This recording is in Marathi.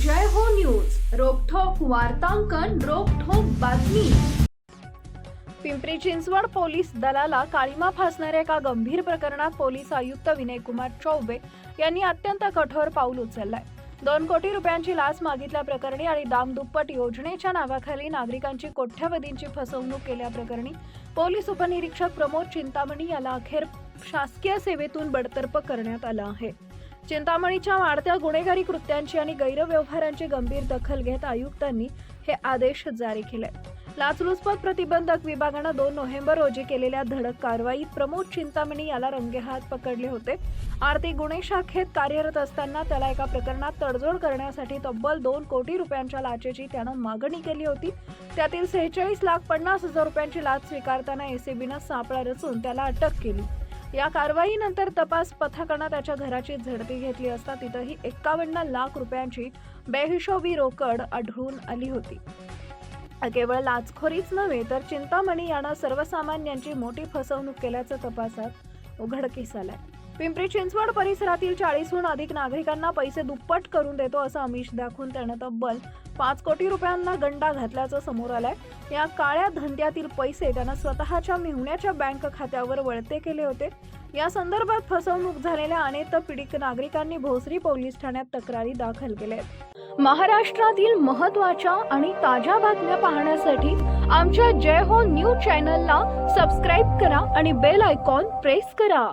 जय हो न्यूज. रोखठोक वार्तांकन रोखोक बातमी. पिंपरी चिंचवड पोलीस दलाला काळीमा फासणाऱ्या एका गंभीर प्रकरणात पोलीस आयुक्त विनयकुमार चौबे यांनी अत्यंत कठोर पाऊल उचललंय. दोन कोटी रुपयांची लाच मागितल्या प्रकरणी आणि दामदुप्पट योजनेच्या नावाखाली नागरिकांची कोट्यवधींची फसवणूक केल्याप्रकरणी पोलीस उपनिरीक्षक प्रमोद चिंतामणी याला अखेर शासकीय सेवेतून बडतर्फ करण्यात आलं आहे. चिंतामणीच्या वाढत्या गुन्हेगारी कृत्यांची आणि गैरव्यवहारांची गंभीर दखल घेत आयुक्तांनी हे आदेश जारी केले. लाचलुचपत प्रतिबंधक विभागानं दोन नोव्हेंबर रोजी केलेल्या धडक कारवाईत प्रमोद चिंतामणी याला रंगेहात पकडले होते. आर्थिक गुन्हे शाखेत कार्यरत असताना त्याला एका प्रकरणात तडजोड करण्यासाठी तब्बल दोन कोटी रुपयांच्या लाचेची त्यानं मागणी केली होती. त्यातील सेहेचाळीस लाख पन्नास हजार रुपयांची लाच स्वीकारताना एसीबीनं सापळा रचून त्याला अटक केली. या कारवाईनंतर तपास पथकानं त्याच्या घराची झडती घेतली असता तिथंही एक्कावन्न लाख रुपयांची बेहिशोबी रोकड आढळून आली होती. केवळ लाचखोरीच नव्हे तर चिंतामणी यानं सर्वसामान्यांची मोठी फसवणूक केल्याचं तपासात उघडकीस आलंय. पिंपरी चिंचवड परिसरातील चाळीसहून अधिक नागरिकांना पैसे दुप्पट करून देतो असं आमिष दाखवून त्यानं तब्बल पाच कोटी रुपयांना गंडा घातल्याचं समोर आलंय. या काळ्या धंद्यातील पैसे त्यानं स्वतःच्या मिळवण्याच्या बँक खात्यावर वळते केले होते. या संदर्भात फसवणूक झालेल्या अनेक पीडित नागरिकांनी भोसरी पोलीस ठाण्यात तक्रारी दाखल केल्या आहेत महाराष्ट्रातील महत्त्वाच्या आणि ताज्या बातम्या पाहण्यासाठी आमच्या जय हो न्यूज चॅनलला सबस्क्राईब करा आणि बेल आयकॉन प्रेस करा.